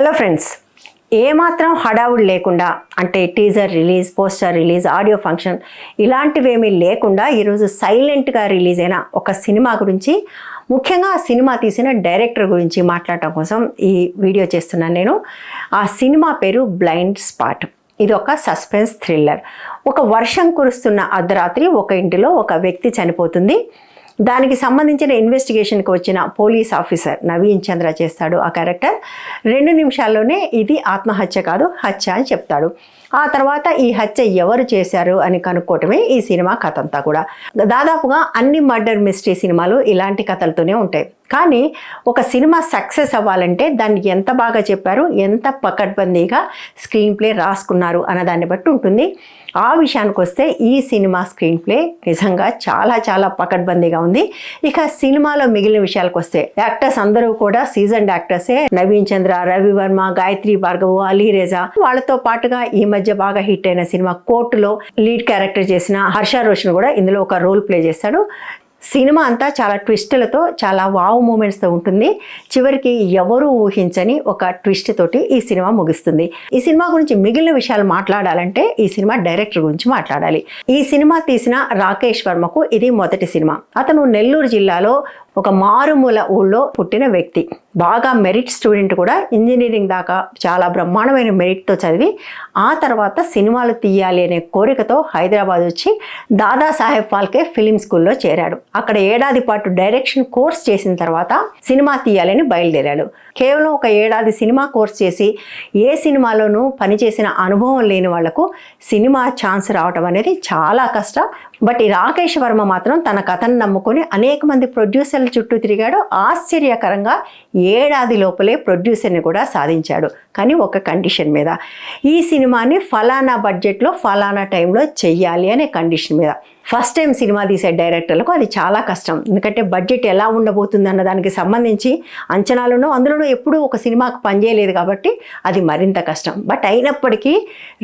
Hello friends ఏమాత్రం హడావుడి లేకుండా అంటే teaser release poster release audio function ఇలాంటివేమీ లేకుండా ఈరోజు సైలెంట్గా రిలీజ్ అయిన ఒక సినిమా గురించి ముఖ్యంగా ఆ సినిమా తీసిన డైరెక్టర్ గురించి మాట్లాడటం కోసం ఈ వీడియో చేస్తున్నాను నేను. ఆ సినిమా పేరు బ్లైండ్ స్పాట్. ఇది ఒక సస్పెన్స్ థ్రిల్లర్. ఒక వర్షం కురుస్తున్న అర్ధరాత్రి ఒక ఇంటిలో ఒక వ్యక్తి చనిపోతుంది. దానికి సంబంధించిన ఇన్వెస్టిగేషన్కి వచ్చిన పోలీస్ ఆఫీసర్ నవీన్ చంద్ర చేస్తాడు ఆ క్యారెక్టర్. రెండు నిమిషాల్లోనే ఇది ఆత్మహత్య కాదు హత్య అని చెప్తాడు. ఆ తర్వాత ఈ హత్య ఎవరు చేశారు అని కనుక్కోవటమే ఈ సినిమా కథ అంతా కూడా. దాదాపుగా అన్ని మర్డర్ మిస్టరీ సినిమాలు ఇలాంటి కథలతోనే ఉంటాయి. కానీ ఒక సినిమా సక్సెస్ అవ్వాలంటే దాన్ని ఎంత బాగా చెప్పారు ఎంత పకడ్బందీగా స్క్రీన్ ప్లే రాసుకున్నారు అన్న దాన్ని బట్టి ఉంటుంది. ఆ విషయానికి వస్తే ఈ సినిమా స్క్రీన్ ప్లే నిజంగా చాలా చాలా పకడ్బందీగా ఉంది. ఇక సినిమాలో మిగిలిన విషయాలకు వస్తే యాక్టర్స్ అందరూ కూడా సీజన్ యాక్టర్సే. నవీన్ చంద్ర రవి వర్మ గాయత్రి భార్గవ్ అలీ రేజా వాళ్ళతో పాటుగా ఈ మధ్య బాగా హిట్ అయిన సినిమా కోర్టులో లీడ్ క్యారెక్టర్ చేసిన హర్ష రోషన్ కూడా ఇందులో ఒక రోల్ ప్లే చేస్తాడు. సినిమా అంతా చాలా ట్విస్టులతో చాలా వావ్ మూమెంట్స్తో ఉంటుంది. చివరికి ఎవరు ఊహించని ఒక ట్విస్ట్ తోటి ఈ సినిమా ముగుస్తుంది. ఈ సినిమా గురించి మిగిలిన విషయాలు మాట్లాడాలంటే ఈ సినిమా డైరెక్టర్ గురించి మాట్లాడాలి. ఈ సినిమా తీసిన రాకేష్ వర్మకు ఇది మొదటి సినిమా. అతను నెల్లూరు జిల్లాలో ఒక మారుమూల ఊళ్ళో పుట్టిన వ్యక్తి. బాగా మెరిట్ స్టూడెంట్ కూడా ఇంజనీరింగ్ దాకా చాలా బ్రహ్మాండమైన మెరిట్తో చదివి ఆ తర్వాత సినిమాలు తీయాలి అనే కోరికతో హైదరాబాద్ వచ్చి దాదాసాహెబ్ ఫాల్కే ఫిలిం స్కూల్లో చేరాడు. అక్కడ ఏడాది పాటు డైరెక్షన్ కోర్స్ చేసిన తర్వాత సినిమా తీయాలని బయలుదేరాడు. కేవలం ఒక ఏడాది సినిమా కోర్స్ చేసి ఏ సినిమాలోనూ పనిచేసిన అనుభవం లేని వాళ్ళకు సినిమా ఛాన్స్ రావటం అనేది చాలా కష్టం. బట్ ఈ రాకేష్ వర్మ మాత్రం తన కథను నమ్ముకొని అనేక మంది ప్రొడ్యూసర్ల చుట్టూ తిరిగాడు. ఆశ్చర్యకరంగా ఏడాది లోపలే ప్రొడ్యూసర్ని కూడా సాధించాడు. కానీ ఒక కండిషన్ మీద. ఈ సినిమాని ఫలానా బడ్జెట్లో ఫలానా టైంలో చెయ్యాలి అనే కండిషన్ మీద. ఫస్ట్ టైం సినిమా తీసే డైరెక్టర్లకు అది చాలా కష్టం. ఎందుకంటే బడ్జెట్ ఎలా ఉండబోతుంది అన్న దానికి సంబంధించి అంచనాలను అందులోనూ ఎప్పుడూ ఒక సినిమాకు పనిచేయలేదు కాబట్టి అది మరింత కష్టం. బట్ అయినప్పటికీ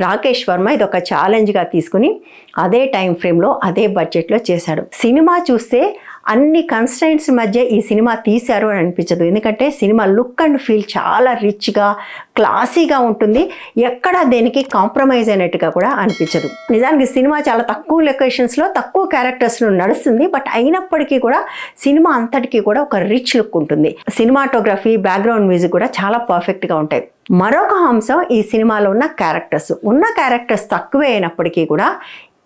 రాకేష్ వర్మ ఇది ఒక ఛాలెంజ్గా తీసుకుని అదే టైం ఫ్రేమ్లో అదే బడ్జెట్లో చేశాడు. సినిమా చూస్తే అన్ని కన్స్టెంట్స్ మధ్య ఈ సినిమా తీశారు అని అనిపించదు. ఎందుకంటే సినిమా లుక్ అండ్ ఫీల్ చాలా రిచ్గా క్లాసీగా ఉంటుంది. ఎక్కడ దేనికి కాంప్రమైజ్ అయినట్టుగా కూడా అనిపించదు. నిజానికి సినిమా చాలా తక్కువ లొకేషన్స్లో తక్కువ క్యారెక్టర్స్లో నడుస్తుంది. బట్ అయినప్పటికీ కూడా సినిమా అంతటికీ కూడా ఒక రిచ్ లుక్ ఉంటుంది. సినిమాటోగ్రఫీ బ్యాక్గ్రౌండ్ మ్యూజిక్ కూడా చాలా పర్ఫెక్ట్గా ఉంటాయి. మరొక అంశం ఈ సినిమాలో ఉన్న క్యారెక్టర్స్ ఉన్న క్యారెక్టర్స్ తక్కువే అయినప్పటికీ కూడా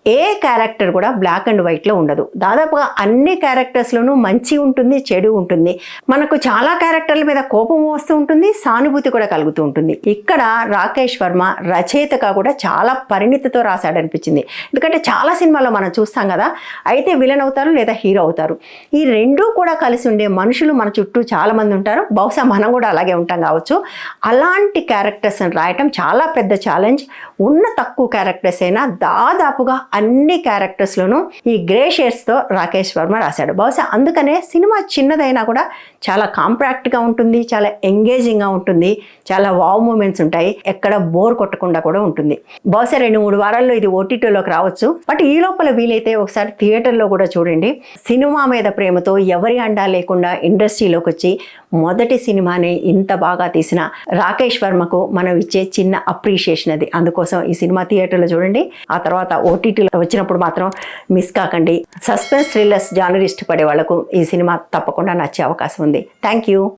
ఏ క్యారెక్టర్ కూడా బ్లాక్ అండ్ వైట్లో ఉండదు. దాదాపుగా అన్ని క్యారెక్టర్స్లోనూ మంచి ఉంటుంది చెడు ఉంటుంది. మనకు చాలా క్యారెక్టర్ల మీద కోపం వస్తూ ఉంటుంది సానుభూతి కూడా కలుగుతూ ఉంటుంది. ఇక్కడ రాకేష్ వర్మ రచయితగా కూడా చాలా పరిణితితో రాశాడనిపించింది. ఎందుకంటే చాలా సినిమాల్లో మనం చూస్తాం కదా అయితే విలన్ అవుతారు లేదా హీరో అవుతారు. ఈ రెండూ కూడా కలిసి ఉండే మనుషులు మన చుట్టూ చాలామంది ఉంటారు. బహుశా మనం కూడా అలాగే ఉంటాం కావచ్చు. అలాంటి క్యారెక్టర్స్ని రాయటం చాలా పెద్ద ఛాలెంజ్ ఉన్న తక్కువ క్యారెక్టర్స్ అయినా దాదాపుగా అన్ని క్యారెక్టర్స్లోనూ ఈ గ్రే షేడ్స్తో రాకేష్ వర్మ రాశాడు. బహుశా అందుకనే సినిమా చిన్నదైనా కూడా చాలా కాంపాక్ట్గా ఉంటుంది చాలా ఎంగేజింగ్గా ఉంటుంది చాలా వావ్ మూమెంట్స్ ఉంటాయి ఎక్కడ బోర్ కొట్టకుండా కూడా ఉంటుంది. బహుశా రెండు మూడు వారాల్లో ఇది ఓటీటీలోకి రావచ్చు. బట్ ఈ లోపల వీలైతే ఒకసారి థియేటర్లో కూడా చూడండి. సినిమా మీద ప్రేమతో ఎవరి అండా లేకుండా ఇండస్ట్రీలోకి వచ్చి మొదటి సినిమాని ఇంత బాగా తీసిన రాకేష్ వర్మకు మనం ఇచ్చే చిన్న అప్రిషియేషన్ అది. అందుకోసం ఈ సినిమా థియేటర్లో చూడండి. ఆ తర్వాత ఓటీటీలో వచ్చినప్పుడు మాత్రం మిస్ కాకండి. సస్పెన్స్ థ్రిల్లర్స్ జానర్ ఇష్టపడే వాళ్ళకు ఈ సినిమా తప్పకుండా నచ్చే అవకాశం ఉంది. Thank you.